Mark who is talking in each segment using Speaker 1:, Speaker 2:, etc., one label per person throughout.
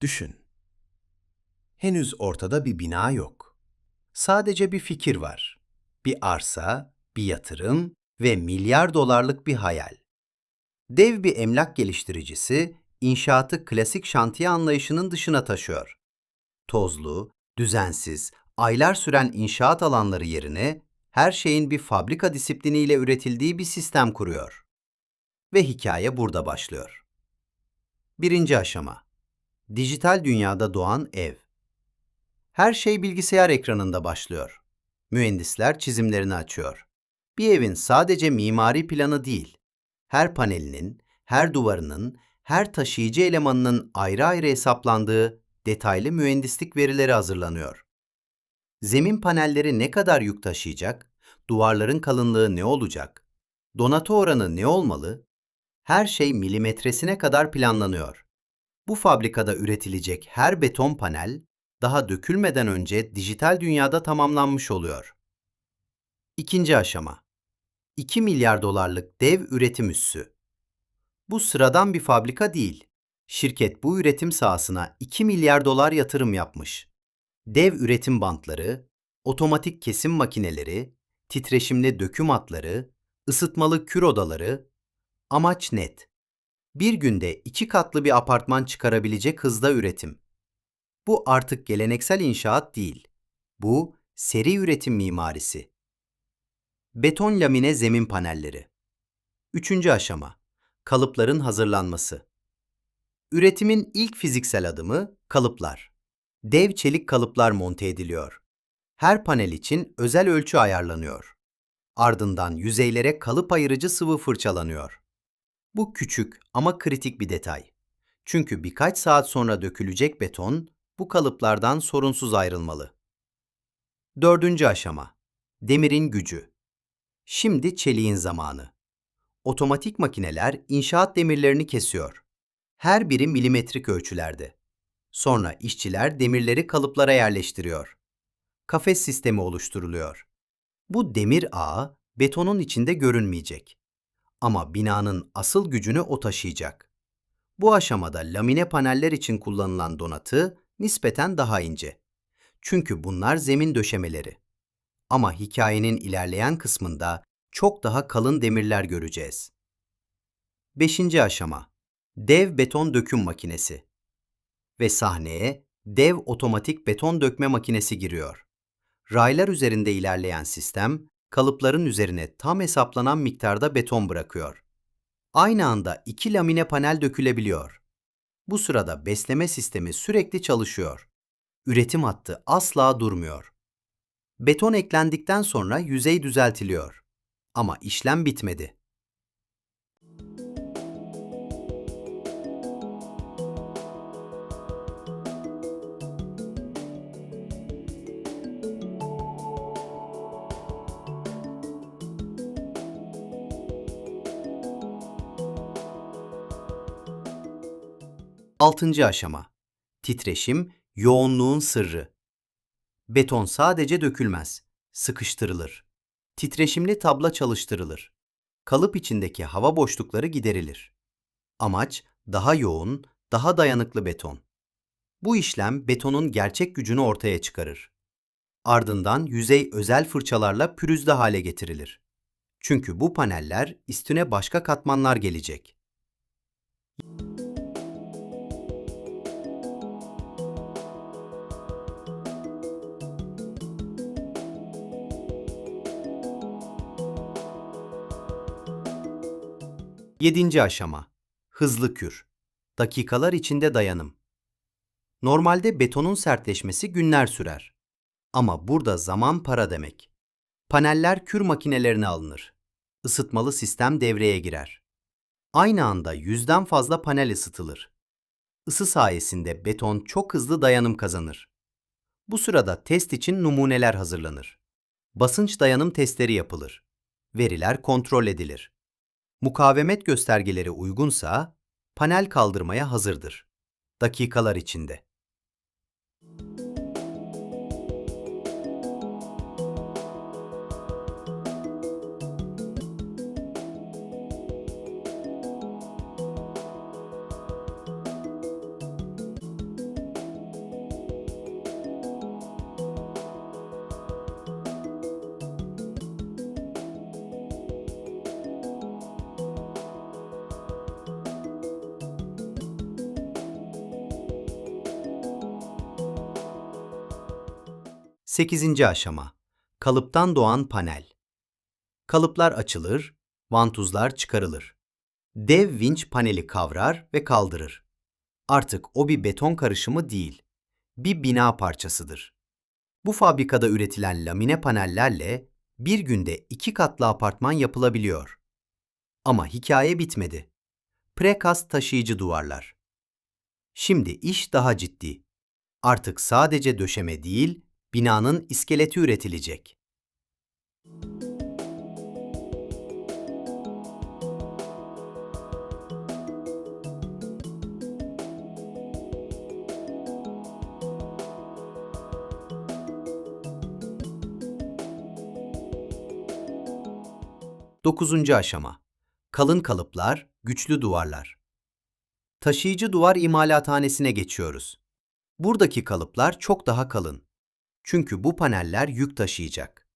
Speaker 1: Düşün. Henüz ortada bir bina yok. Sadece bir fikir var. Bir arsa, bir yatırım ve milyar dolarlık bir hayal. Dev bir emlak geliştiricisi inşaatı klasik şantiye anlayışının dışına taşıyor. Tozlu, düzensiz, aylar süren inşaat alanları yerine her şeyin bir fabrika disipliniyle üretildiği bir sistem kuruyor. Ve hikaye burada başlıyor. Birinci aşama. Dijital dünyada doğan ev. Her şey bilgisayar ekranında başlıyor. Mühendisler çizimlerini açıyor. Bir evin sadece mimari planı değil, her panelinin, her duvarının, her taşıyıcı elemanının ayrı ayrı hesaplandığı detaylı mühendislik verileri hazırlanıyor. Zemin panelleri ne kadar yük taşıyacak, duvarların kalınlığı ne olacak, donatı oranı ne olmalı, her şey milimetresine kadar planlanıyor. Bu fabrikada üretilecek her beton panel daha dökülmeden önce dijital dünyada tamamlanmış oluyor. İkinci aşama. 2 milyar dolarlık dev üretim üssü. Bu sıradan bir fabrika değil. Şirket bu üretim sahasına 2 milyar dolar yatırım yapmış. Dev üretim bantları, otomatik kesim makineleri, titreşimli döküm hatları, ısıtmalı kür odaları, amaç net. Bir günde iki katlı bir apartman çıkarabilecek hızda üretim. Bu artık geleneksel inşaat değil. Bu seri üretim mimarisi. Beton lamine zemin panelleri. Üçüncü aşama. Kalıpların hazırlanması. Üretimin ilk fiziksel adımı kalıplar. Dev çelik kalıplar monte ediliyor. Her panel için özel ölçü ayarlanıyor. Ardından yüzeylere kalıp ayırıcı sıvı fırçalanıyor. Bu küçük ama kritik bir detay. Çünkü birkaç saat sonra dökülecek beton bu kalıplardan sorunsuz ayrılmalı. Dördüncü aşama. Demirin gücü. Şimdi çeliğin zamanı. Otomatik makineler inşaat demirlerini kesiyor. Her biri milimetrik ölçülerde. Sonra işçiler demirleri kalıplara yerleştiriyor. Kafes sistemi oluşturuluyor. Bu demir ağı betonun içinde görünmeyecek. Ama binanın asıl gücünü o taşıyacak. Bu aşamada lamine paneller için kullanılan donatı nispeten daha ince. Çünkü bunlar zemin döşemeleri. Ama hikayenin ilerleyen kısmında çok daha kalın demirler göreceğiz. 5. aşama. Dev beton döküm makinesi. Ve sahneye dev otomatik beton dökme makinesi giriyor. Raylar üzerinde ilerleyen sistem, kalıpların üzerine tam hesaplanan miktarda beton bırakıyor. Aynı anda iki lamine panel dökülebiliyor. Bu sırada besleme sistemi sürekli çalışıyor. Üretim hattı asla durmuyor. Beton eklendikten sonra yüzey düzeltiliyor. Ama işlem bitmedi. Altıncı aşama. Titreşim, yoğunluğun sırrı. Beton sadece dökülmez, sıkıştırılır. Titreşimli tabla çalıştırılır. Kalıp içindeki hava boşlukları giderilir. Amaç daha yoğun, daha dayanıklı beton. Bu işlem betonun gerçek gücünü ortaya çıkarır. Ardından yüzey özel fırçalarla pürüzlü hale getirilir. Çünkü bu paneller üstüne başka katmanlar gelecek. Yedinci aşama. Hızlı kür. Dakikalar içinde dayanım. Normalde betonun sertleşmesi günler sürer. Ama burada zaman para demek. Paneller kür makinelerine alınır. Isıtmalı sistem devreye girer. Aynı anda yüzden fazla panel ısıtılır. Isı sayesinde beton çok hızlı dayanım kazanır. Bu sırada test için numuneler hazırlanır. Basınç dayanım testleri yapılır. Veriler kontrol edilir. Mukavemet göstergeleri uygunsa panel kaldırmaya hazırdır. Dakikalar içinde. 8. aşama. Kalıptan doğan panel. Kalıplar açılır, vantuzlar çıkarılır. Dev vinç paneli kavrar ve kaldırır. Artık o bir beton karışımı değil, bir bina parçasıdır. Bu fabrikada üretilen lamine panellerle bir günde iki katlı apartman yapılabiliyor. Ama hikaye bitmedi. Prekast taşıyıcı duvarlar. Şimdi iş daha ciddi. Artık sadece döşeme değil, binanın iskeleti üretilecek. Dokuzuncu aşama. Kalın kalıplar, güçlü duvarlar. Taşıyıcı duvar imalathanesine geçiyoruz. Buradaki kalıplar çok daha kalın. Çünkü bu paneller yük taşıyacak.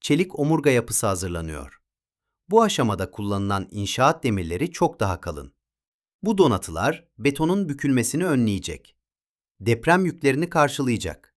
Speaker 1: Çelik omurga yapısı hazırlanıyor. Bu aşamada kullanılan inşaat demirleri çok daha kalın. Bu donatılar betonun bükülmesini önleyecek. Deprem yüklerini karşılayacak.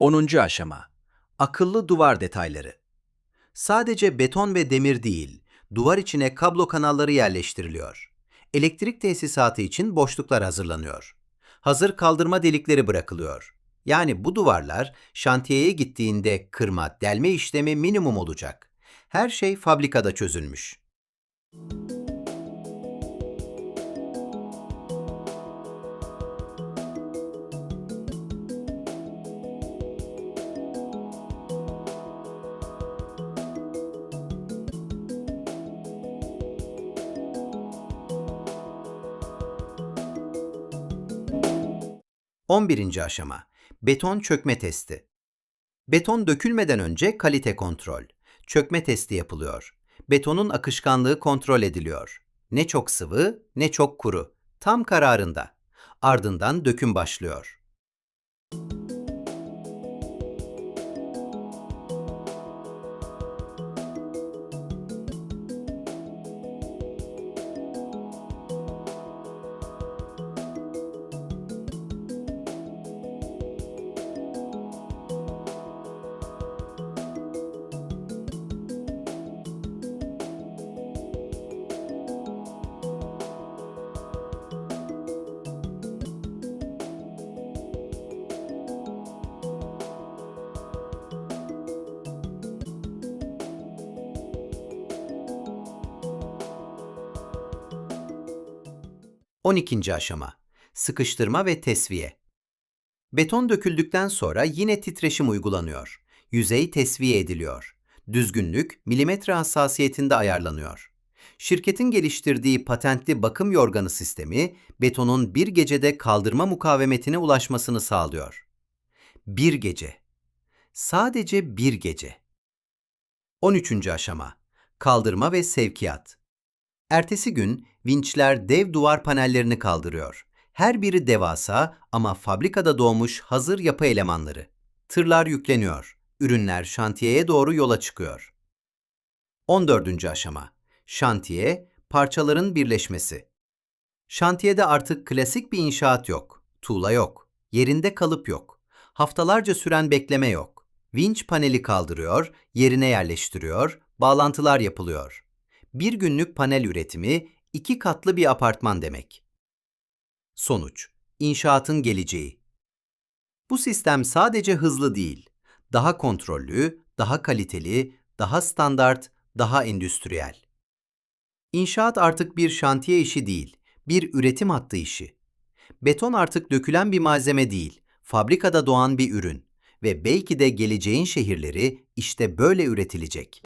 Speaker 2: 10. aşama.
Speaker 1: Akıllı duvar detayları. Sadece beton ve demir değil, duvar içine kablo kanalları yerleştiriliyor. Elektrik tesisatı için boşluklar hazırlanıyor. Hazır kaldırma delikleri bırakılıyor. Yani bu duvarlar şantiyeye gittiğinde kırma, delme işlemi minimum olacak. Her şey fabrikada çözülmüş. Müzik 11. aşama Beton çökme testi. Beton dökülmeden önce kalite kontrol. Çökme testi yapılıyor. Betonun akışkanlığı kontrol ediliyor. Ne çok sıvı, ne çok kuru. Tam kararında. Ardından döküm başlıyor. On ikinci aşama. Sıkıştırma ve tesviye. Beton döküldükten sonra yine titreşim uygulanıyor. Yüzey tesviye ediliyor. Düzgünlük milimetre hassasiyetinde ayarlanıyor. Şirketin geliştirdiği patentli bakım yorganı sistemi betonun bir gecede kaldırma mukavemetine ulaşmasını sağlıyor. Bir gece. Sadece bir gece. 13. aşama. Kaldırma ve sevkiyat. Ertesi gün vinçler dev duvar panellerini kaldırıyor. Her biri devasa ama fabrikada doğmuş hazır yapı elemanları. Tırlar yükleniyor. Ürünler şantiyeye doğru yola çıkıyor. 14. aşama. Şantiye, parçaların birleşmesi. Şantiyede artık klasik bir inşaat yok. Tuğla yok. Yerinde kalıp yok. Haftalarca süren bekleme yok. Vinç paneli kaldırıyor, yerine yerleştiriyor, bağlantılar yapılıyor. Bir günlük panel üretimi iki katlı bir apartman demek. Sonuç, inşaatın geleceği. Bu sistem sadece hızlı değil, daha kontrollü, daha kaliteli, daha standart, daha endüstriyel. İnşaat artık bir şantiye işi değil, bir üretim hattı işi. Beton artık dökülen bir malzeme değil, fabrikada doğan bir ürün ve belki de geleceğin şehirleri işte böyle üretilecek.